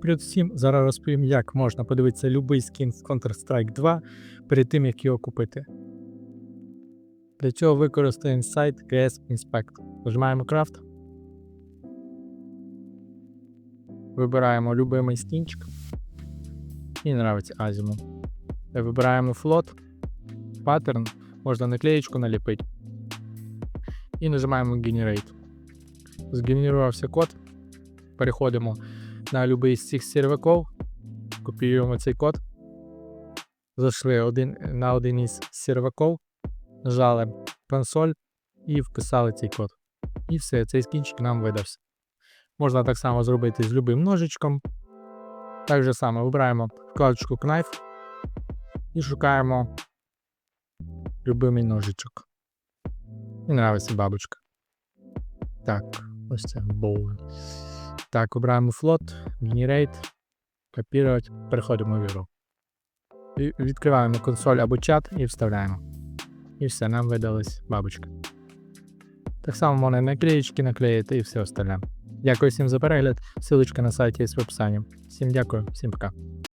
Привіт всім! Зараз розповім, як можна подивитися будь-який скін з Counter-Strike 2 перед тим, як його купити. Для цього використаємо сайт CS Inspect. Нажимаємо крафт. Вибираємо любимий скінчик. Мені нравиться Азіму. Вибираємо флот, паттерн, можна наклеєчку наліпити. І нажимаємо Generate. Згенерувався код. Переходимо на будь-який з цих серваків, копіюємо цей код. Зайшли один, на один із серваків, нажали консоль і вписали цей код. І все, цей скінчик нам видався. Можна так само зробити з любим ножичком. Так же само вибираємо вкладочку Knife і шукаємо любимий ножичок. Мені нравиться бабочка. Так, ось це боу. Так, обираємо флот, мінірейт, копірувати, переходимо в ігру. Відкриваємо консоль або чат і вставляємо. І все, нам видалась бабочка. Так само можна наклеїчки наклеїти і все остальне. Дякую всім за перегляд. Силочка на сайті є в описанні. Всім дякую, всім пока.